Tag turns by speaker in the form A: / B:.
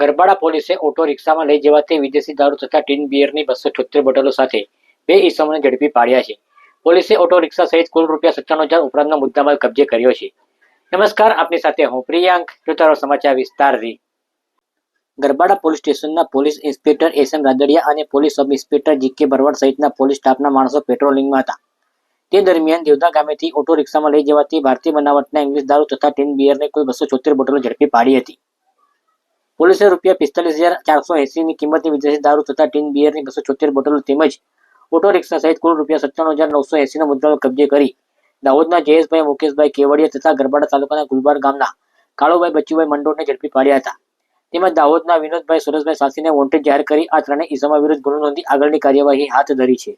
A: ગરબાડા પોલીસે ઓટો રિક્ષામાં લઈ જવાતી વિદેશી દારૂ તથા ટીન બિયરની બસો છોતેર બોટલો સાથે બે ઈસમોને ઝડપી પાડ્યા છે. પોલીસે ઓટો રિક્ષા સહિત કુલ રૂપિયા સત્તાણું હજાર ઉપરાંતનો મુદ્દામાલ કબજે કર્યો છે. નમસ્કાર, આપની સાથે હું પ્રિયાંક જોતારો સમાચાર વિસ્તારથી. ગરબાડા પોલીસ સ્ટેશનના police inspector S M Radadiya અને પોલીસ સબ ઇન્સ્પેક્ટર જી કે ભરવાડ સહિતના પોલીસ સ્ટાફના માણસો પેટ્રોલિંગમાં હતા. તે દરમિયાન દેવદા ગામેથી ઓટો રિક્ષામાં લઈ જવાથી ભારતીય બનાવટના ઇંગ્લિશ દારૂ તથા ટીન બિયરની કુલ બસો બોટલો ઝડપી પાડી હતી. પોલીસે રૂપિયા પિસ્તાલીસ હજાર ચારસો એસીની કિંમતની વિદેશી દારૂ તથા ટીન બિયરની બસો છોતેર બોટલો તેમજ ઓટો રિક્ષા સહિત કુલ રૂપિયા સત્તાણું હજાર નવસો એસીનો મુદ્દાઓ કબજે કરી દાહોદના જયેશભાઈ, મુકેશભાઈ કેવડિયા તથા ગરબાડા તાલુકાના ગુલબાર ગામના કાળુભાઈ, બચ્ચુભાઈ મંડોરને ઝડપી પાડ્યા હતા. તેમજ દાહોદના વિનોદભાઈ, સુરેશભાઈ સાસીને વોન્ટેડ જાહેર કરી આ ત્રણેય ઇસમા વિરુદ્ધ ગુનો નોંધી આગળની કાર્યવાહી હાથ ધરી છે.